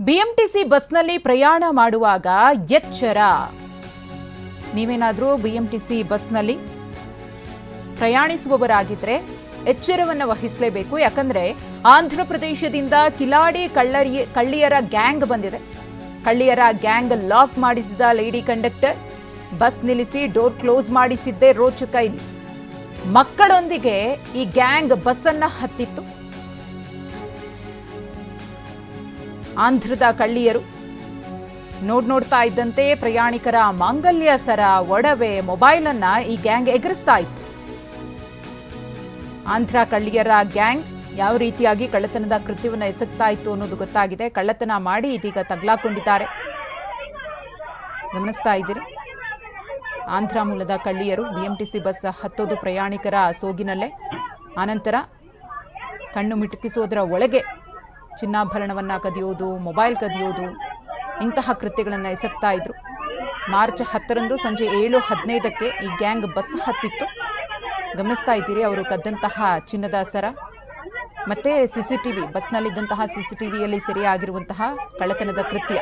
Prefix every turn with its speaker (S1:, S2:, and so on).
S1: BMTC ಬಸ್ನಲ್ಲಿ ಪ್ರಯಾಣ ಮಾಡುವಾಗ ಎಚ್ಚರ. ನೀವೇನಾದರೂ ಬಿಎಂಟಿಸಿ ಬಸ್ನಲ್ಲಿ ಪ್ರಯಾಣಿಸುವವರಾಗಿದ್ರೆ ಎಚ್ಚರವನ್ನು ವಹಿಸಲೇಬೇಕು. ಯಾಕಂದ್ರೆ ಆಂಧ್ರ ಪ್ರದೇಶದಿಂದ ಕಿಲಾಡಿ ಕಳ್ಳರಿ, ಕಳ್ಳಿಯರ ಗ್ಯಾಂಗ್ ಬಂದಿದೆ. ಕಳ್ಳಿಯರ ಗ್ಯಾಂಗ್ ಲಾಕ್ ಮಾಡಿಸಿದ ಲೇಡಿ ಕಂಡಕ್ಟರ್, ಬಸ್ ನಿಲ್ಲಿಸಿ ಡೋರ್ ಕ್ಲೋಸ್ ಮಾಡಿಸಿದ್ದೇ ರೋಚಕ ಇಲ್ಲಿ. ಮಕ್ಕಳೊಂದಿಗೆ ಈ ಗ್ಯಾಂಗ್ ಬಸ್ಸನ್ನು ಹತ್ತಿತ್ತು. ಆಂಧ್ರದ ಕಳ್ಳಿಯರು. ನೋಡ್ ನೋಡ್ತಾ ಇದ್ದಂತೆ ಪ್ರಯಾಣಿಕರ ಮಾಂಗಲ್ಯ ಸರ ಒಡವೆ ಮೊಬೈಲ್ ಅನ್ನ ಈ ಗ್ಯಾಂಗ್ ಎಗರಿಸ್ತಾ ಇತ್ತು. ಆಂಧ್ರ ಕಳ್ಳಿಯರ ಗ್ಯಾಂಗ್ ಯಾವ ರೀತಿಯಾಗಿ ಕಳ್ಳತನದ ಕೃತ್ಯವನ್ನು ಎಸಗ್ತಾ ಇತ್ತು ಅನ್ನೋದು ಗೊತ್ತಾಗಿದೆ. ಕಳ್ಳತನ ಮಾಡಿ ಇದೀಗ ತಗ್ಲಾಕೊಂಡಿದ್ದಾರೆ. ಗಮನಿಸ್ತಾ ಇದ್ದೀರಿ. ಆಂಧ್ರ ಮೂಲದ ಕಳ್ಳಿಯರು ಬಿಎಂಟಿಸಿ ಬಸ್ ಹತ್ತೋದು ಪ್ರಯಾಣಿಕರ ಸೋಗಿನಲ್ಲೇ. ಆನಂತರ ಕಣ್ಣು ಮಿಟುಕಿಸೋದರ ಒಳಗೆ ಚಿನ್ನಾಭರಣವನ್ನು ಕದಿಯೋದು ಮೊಬೈಲ್ ಕದಿಯೋದು, ಇಂತಹ ಕೃತ್ಯಗಳನ್ನು ಎಸಗ್ತಾ ಇದ್ರು. ಮಾರ್ಚ್ ಹತ್ತರಂದು ಸಂಜೆ ಏಳು ಹದಿನೈದಕ್ಕೆ ಈ ಗ್ಯಾಂಗ್ ಬಸ್ ಹತ್ತಿತ್ತು. ಗಮನಿಸ್ತಾ ಇದ್ದೀರಿ, ಅವರು ಕದ್ದಂತಹ ಚಿನ್ನದ ಸರ. ಮತ್ತೆ ವಿ, ಬಸ್ನಲ್ಲಿದ್ದಂತಹ ಸಿ ಸಿ ಟಿ ವಿಯಲ್ಲಿ ಸೆರೆಯಾಗಿರುವಂತಹ ಕಳ್ಳತನದ ಕೃತ್ಯ.